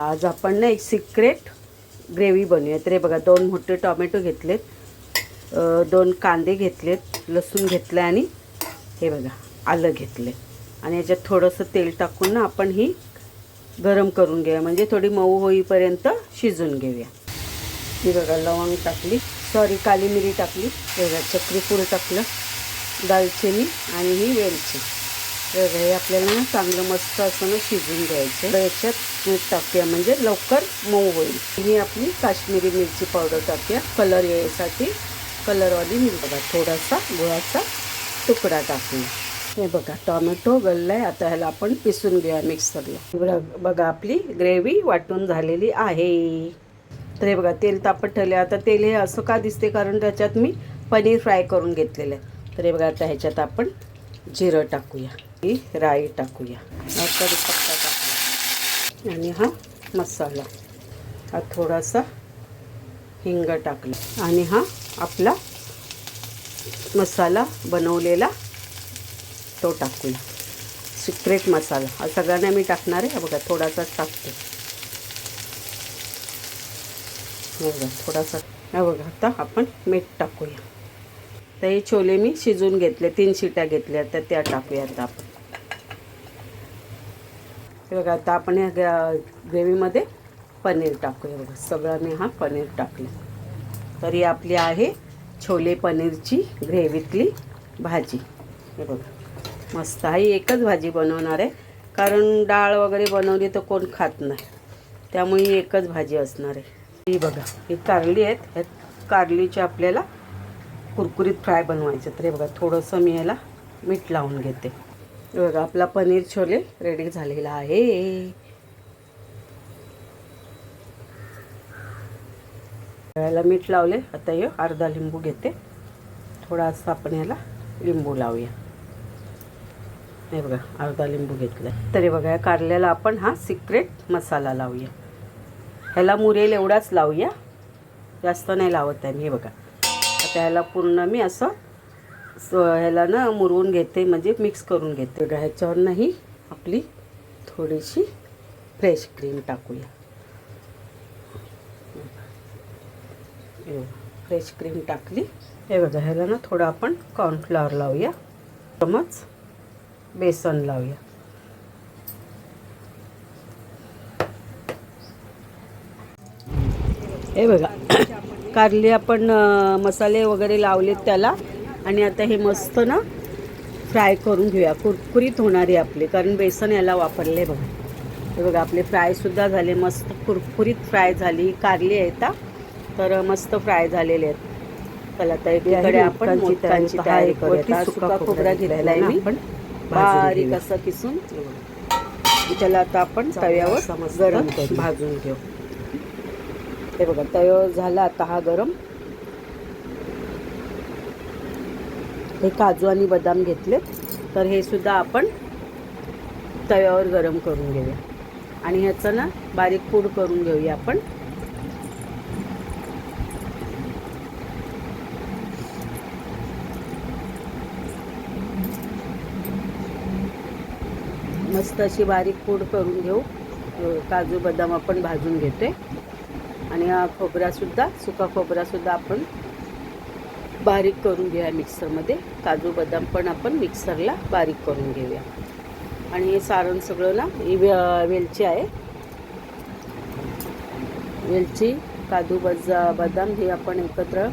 आज आपण ना एक सिक्रेट ग्रेव्ही बनवूया तर हे बघा दोन मोठे टोमॅटो घेतलेत. दोन कांदे घेतलेत लसूण घेतलं आणि हे बघा आलं घेतले आणि याच्यात थोडंसं तेल टाकून ना आपण ही गरम करून घेऊया. म्हणजे थोडी मऊ होईपर्यंत शिजून घेऊया. ही बघा लवंग टाकली. सॉरी काली मिरी टाकली. हे बघा चक्रीपूर टाकलं. दालचिनी आणि ही वेलची. हे आपल्याला ना चांगलं मस्त असं ना शिजून घ्यायचं. याच्यात मीठ टाकूया म्हणजे लवकर मऊ होईल. ही आपली काश्मीरी मिरची पावडर टाकूया. कलर यायसाठी कलरवाली मिरची. बघा थोडासा गुळाचा तुकडा टाकूया. हे बघा टोमॅटो गल्लाय आता ह्याला आपण पिसून घेऊया मिक्सरला बघा आपली ग्रेव्ही वाटून झालेली आहे. तर हे बघा तेल तापत ठेवले आता तेल हे असं का दिसते कारण त्याच्यात मी पनीर फ्राय करून घेतलेलं आहे. तर हे बघा आता ह्याच्यात आपण जिरं टाकूया. ही राई टाकूया. हा कढीपत्ता टाकूया. आणि हा मसाला. हा थोडासा हिंग टाकला. आणि हा आपला मसाला बनवलेला तो टाकूया. सिक्रेट मसाला. हा सगळ्यांना मी टाकणार आहे. बघा थोडासाच टाकते. बघा थोडासा. हो बघा आता आपण मीठ टाकूया. तर हे छोले मी शिजून घेतले तीन शिट्या घेतल्या तर त्या टाकूया आता आपण. हे बघा आता आपण या ग्रेव्हीमध्ये पनीर टाकूया. बघा सगळं मी हा पनीर टाकले. तर ही आपली आहे छोले पनीरची ग्रेव्हीतली भाजी. हे बघा मस्त आहे. एकच भाजी बनवणार आहे. कारण डाळ वगैरे बनवली तर कोण खात नाही. त्यामुळे ही एकच भाजी असणार आहे. ही बघा ही कारली आहेत. ह्या कारलीची आपल्याला कुरकुरीत फ्राय बनवायचं. तर हे बघा थोडंसं मी याला मीठ लावून घेते. हे बघा आपला पनीर छोले रेडी झालेला आहे. याला मीठ लावले. आता हे अर्धा लिंबू घेते. थोडासा आपण याला लिंबू लावूया. हे बघा अर्धा लिंबू घेतला तरी बघा या कारल्याला आपण हा सिक्रेट मसाला लावूया. ह्याला मुरेल एवढाच लावूया. जास्त नाही लावत आहे मी हे बघा. आता ह्याला पूर्ण मी असं स ह्याला ना मुरवून घेते म्हणजे मिक्स करून घेते. ह्याच्यावर नाही आपली थोडीशी फ्रेश क्रीम टाकूया. फ्रेश क्रीम टाकली. हे बघा ह्याला ना थोडं आपण कॉर्नफ्लॉवर लावूया. चमच बेसन लावूया. हे बघा कारली आपण मसाले वगैरे लावलेत त्याला. आणि आता हे मस्त ना फ्राय करून घेऊया. कुरकुरीत होणारे आपले कारण बेसन याला वापरले बघा. हे बघा आपले फ्रायसुद्धा झाले मस्त कुरकुरीत फ्राय झाली. कारली आहेत. तर मस्त फ्राय झालेले आहेत. चला तर एकीकडे आपण मोदकांची तयारी करूया. सुका खोबरा घेतलाय मी. आपण बारीक असं किसून. त्याला आता आपण तव्यावर गरम भाजून घेऊ. हे बघा तव्यावर झाला आता हा गरम. हे काजू आणि बदाम घेतले तर हे सुद्धा आपण तव्यावर गरम करून घेऊया. आणि ह्याचं ना बारीक पूड करून घेऊया आपण. मस्त अशी बारीक पूड करून घेऊ. काजू बदाम आपण भाजून घेते आणि हा खोबरासुद्धा सुका खोबरासुद्धा आपण बारीक करून घेऊया मिक्सरमध्ये. काजू बदाम पण आपण मिक्सरला बारीक करून घेऊया. आणि हे सारण सगळं ना ही वे वेलची आहे. वेलची काजू बजा बदाम हे आपण एकत्र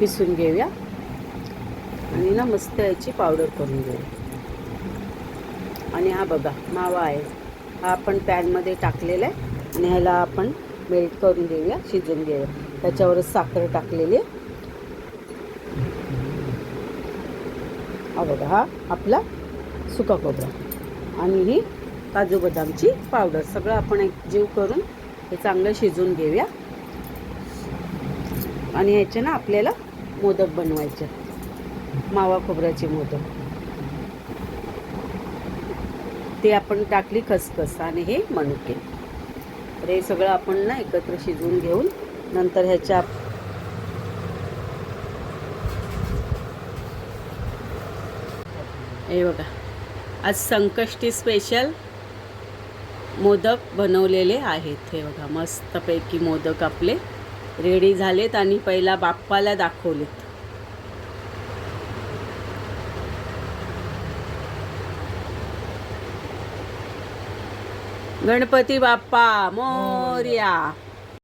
पिसून घेऊया. आणि ना मस्त याची पावडर करून घेऊया. आणि हा बघा मावा आहे. हा आपण पॅनमध्ये टाकलेला आहे. आणि ह्याला आपण मेल्ट करून घेऊया शिजून घेऊया. त्याच्यावरच साखर टाकलेली हा बघा हा आपला सुका खोबरा. आणि ही काजू बदामची पावडर. सगळं आपण एक जीव करून हे चांगलं शिजून घेऊया. आणि ह्याचे ना आपल्याला मोदक बनवायचे. मावा खोबऱ्याचे मोदक. ते आपण टाकली खसखस आणि हे मनुके. तर हे सगळं आपण ना एकत्र शिजवून घेऊन नंतर ह्याच्या हे बघा. आज संकष्टी स्पेशल मोदक बनवलेले आहेत. हे बघा मस्तपैकी मोदक आपले रेडी झालेत आणि पहिला बाप्पाला दाखवलेत. गणपती बाप्पा मोर्या.